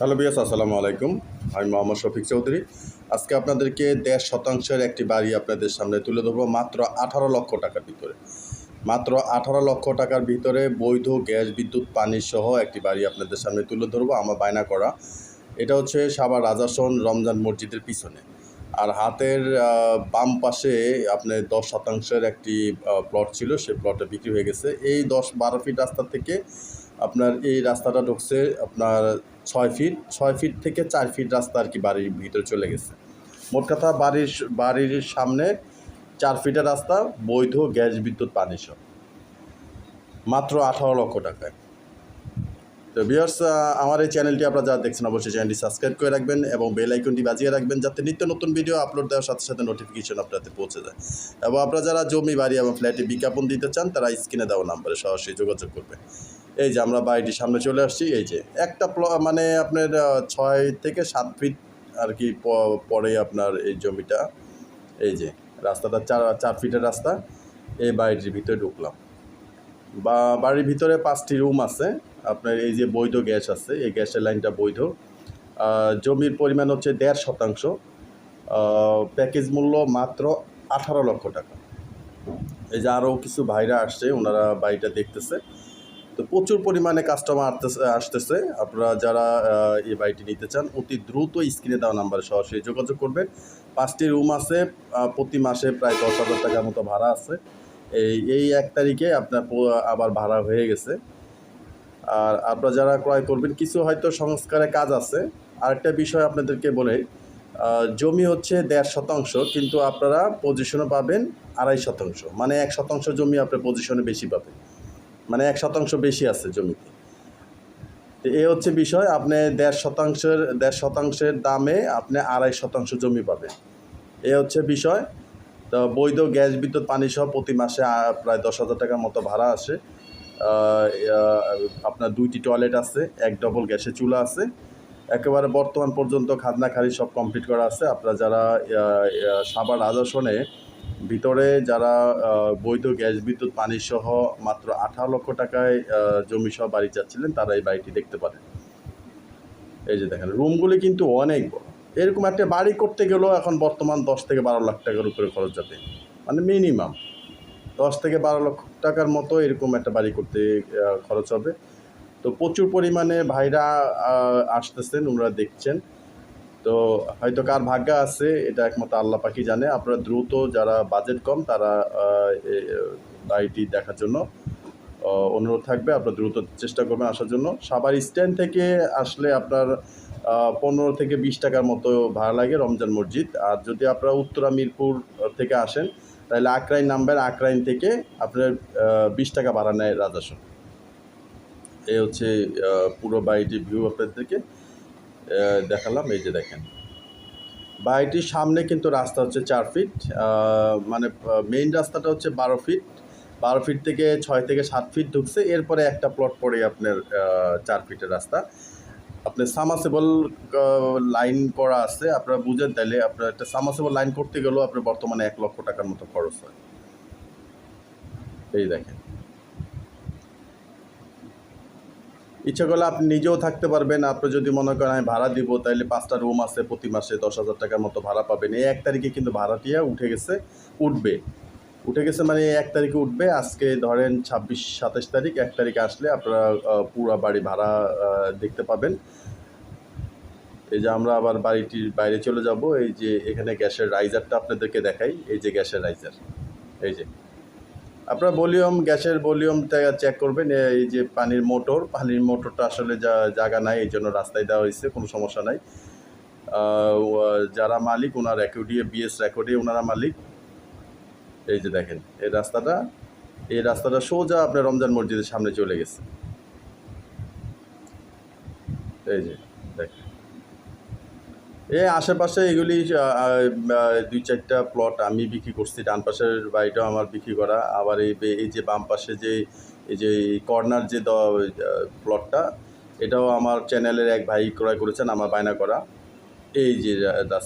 Hello বিয়াস, আসসালামু আলাইকুম। আমি মোহাম্মদ শফিক চৌধুরী। আজকে আপনাদেরকে দেড় শতাংশের একটি বাড়ি আপনাদের সামনে তুলে ধরবো, মাত্র আঠারো লক্ষ টাকার ভিতরে। মাত্র আঠারো লক্ষ টাকার ভিতরে বৈধ গ্যাস, বিদ্যুৎ, পানি সহ একটি বাড়ি আপনাদের সামনে তুলে ধরবো, আমার বায়না করা। এটা হচ্ছে সাবার রাজাসন রমজান মসজিদের পিছনে। আর হাতের বাম পাশে আপনার দশ শতাংশের একটি প্লট ছিল সেই প্লটটা বিক্রি হয়ে গেছে। এই দশ বারো ফিট রাস্তা থেকে আপনার এই রাস্তাটা ঢুকছে আপনার ছয় ফিট ছয় ফিট থেকে চার ফিট রাস্তা আর কি বাড়ির ভিতরে চলে গেছে। মোট কথা বাড়ির বাড়ির সামনে চার ফিটের রাস্তা, বৈধ গ্যাস বিদ্যুৎ পানি সব মাত্র আঠারো লক্ষ টাকায়। তো বিয়ার্স আমার এই চ্যানেলটি আপনারা যারা দেখছেন, অবশ্যই চ্যানেলটি সাবস্ক্রাইব করে রাখবেন এবং বেল আইকনটি বাজিয়ে রাখবেন যাতে নিত্য নতুন ভিডিও আপলোড দেওয়ার সাথে সাথে নোটিফিকেশন আপনাদের পৌঁছে যায়। এবং আপনারা যারা জমি, বাড়ি এবং ফ্ল্যাটে বিজ্ঞাপন দিতে চান, তারা স্ক্রিনে দেওয়া নাম্বারে সরাসরি যোগাযোগ করবেন। এই যে আমরা বাড়িটির সামনে চলে আসছি, এই যে একটা মানে আপনার ছয় থেকে সাত ফিট আর কি পরে আপনার এই জমিটা, এই যে রাস্তাটা চার চার ফিটের রাস্তা, এই বাড়িটির ভিতরে ঢুকলাম। বা, বাড়ির ভিতরে পাঁচটি রুম আছে, আপনার এই যে বৈধ গ্যাস আছে, এই গ্যাসের লাইনটা বৈধ। জমির পরিমাণ হচ্ছে দেড় শতাংশ প্যাকেজ মূল্য মাত্র আঠারো লক্ষ টাকা। এই যে আরও কিছু ভাইরা আসছে, ওনারা বাড়িটা দেখতেছে। তো প্রচুর পরিমাণে কাস্টমার আসতেছে আপনারা যারা এই বাড়িটি নিতে চান, অতি দ্রুত স্ক্রিনে দেওয়া নাম্বারে সরাসরি যোগাযোগ করবেন। পাঁচটি রুম আছে প্রতি মাসে প্রায় দশ হাজার টাকার মতো ভাড়া আছে। এই এই এক তারিখে আপনার আবার ভাড়া হয়ে গেছে। আর আপনারা যারা ক্রয় করবেন, কিছু হয়তো সংস্কারের কাজ আছে। আরেকটা বিষয় আপনাদেরকে বলে জমি হচ্ছে দেড় শতাংশ, কিন্তু আপনারা পজিশনও পাবেন আড়াই শতাংশ। মানে এক শতাংশ জমি আপনার পজিশনে বেশি পাবেন। মানে এক শতাংশ বেশি আছে জমিতে। তো এই হচ্ছে বিষয়, আপনি দেড় শতাংশের দেড় শতাংশের দামে আপনি আড়াই শতাংশ জমি পাবেন। এ হচ্ছে বিষয়, তো বৈধ গ্যাস, বিদ্যুৎ, পানি সহ প্রতি মাসে প্রায় দশ হাজার টাকার মতো ভাড়া আসে। আপনার দুইটি টয়লেট আছে, এক ডবল গ্যাসের চুলা আছে। একেবারে বর্তমান পর্যন্ত খাজনা খারি সব কমপ্লিট করা আছে। আপনারা যারা সাভার রাজাসনে ভিতরে যারা বৈধ গ্যাস বিদ্যুৎ পানি সহ মাত্র আঠারো লক্ষ টাকায় আহ, জমি সহ বাড়ি চাচ্ছিলেন তারা এই বাড়িটি দেখতে পারেন। এই যে দেখেন রুমগুলি কিন্তু অনেক বড়। এরকম একটা বাড়ি করতে গেলেও এখন বর্তমান দশ থেকে বারো লাখ টাকার উপরে খরচ যাবে মানে মিনিমাম। দশ থেকে বারো লক্ষ টাকার মতো এরকম একটা বাড়ি করতে খরচ হবে। তো প্রচুর পরিমাণে ভাইরা আসতেছেন ওনারা দেখছেন। তো হয়তো কার ভাগ্য আছে, এটা একমাত্র আল্লাহ পাখি জানে। আপনারা দ্রুত যারা বাজেট কম, তারা বাড়িটি দেখার জন্য অনুরোধ থাকবে। আপনারা দ্রুত চেষ্টা করবেন আসার জন্য। সাবার স্ট্যান্ড থেকে আসলে আপনার পনেরো থেকে বিশ টাকার মতো ভাড়া লাগে রমজান মসজিদ। আর যদি আপনারা উত্তরা, মিরপুর থেকে আসেন, তাহলে আকরাইন নাম্বার, আকরাইন থেকে আপনার বিশ টাকা ভাড়া নেয় রাজাসন এ হচ্ছে পুরো বাড়িটির ভিউ আপনাদেরকে। দেখালাম, এই যে দেখেন। বাড়িটির সামনে কিন্তু রাস্তা হচ্ছে চার ফিট মানে মেইন রাস্তাটা হচ্ছে বারো ফিট। বারো ফিট থেকে ছয় থেকে সাত ফিট ঢুকছে, এরপরে একটা প্লট পড়ে আপনার চার ফিটের রাস্তা। আপনার সামাসেবল লাইন করা আছে, আপনারা বুঝেন তাইলে, আপনার একটা সামাসেবল লাইন করতে গেলেও আপনার বর্তমানে এক লক্ষ টাকার মতো খরচ হয়। এই দেখেন। ইচ্ছা করলে আপনি নিজেও থাকতে পারবেন। আপনি যদি মনে করেন, আমি ভাড়া দিব তাহলে পাঁচটা রুম আছে প্রতি মাসে দশ হাজার টাকার মতো ভাড়া পাবেন। এই এক তারিখে কিন্তু ভাড়াটিয়া উঠে গেছে, উঠবে। উঠে গেছে মানে এক তারিখে উঠবে। আজকে ধরেন ছাব্বিশ, সাতাশ তারিখ, এক তারিখে আসলে আপনারা পুরো বাড়ি ভাড়া দেখতে পাবেন। এই যে আমরা আবার বাড়িটির বাইরে চলে যাব। এই যে এখানে গ্যাসের রাইজারটা আপনাদেরকে দেখাই। এই যে গ্যাসের রাইজার এই যে। আপনার ভলিউম, গ্যাসের ভলিউমটা চেক করবেন এই যে পানির মোটর, পানির মোটরটা আসলে যা, জায়গা নাই, এই জন্য রাস্তায় দেওয়া হয়েছে, কোনো সমস্যা নাই। যারা মালিক, ওনার রেকর্ডিয়ে বিএস রেকর্ডিয়ে ওনারা মালিক। এই যে দেখেন, এই রাস্তাটা এই রাস্তাটা সোজা আপনার রমজান মসজিদের সামনে চলে গেছে। এই যে, দেখেন। এই আশেপাশে এগুলি দুই চারটা প্লট আমি বিক্রি করছি। ডান পাশের বাড়িটাও আমার বিক্রি করা। আবার এই এই যে বাম পাশে যে, এই যে কর্নার যে প্লটটা এটাও আমার চ্যানেলের এক ভাই ক্রয় করেছেন, আমার বায়না করা। এই যে রাস্তা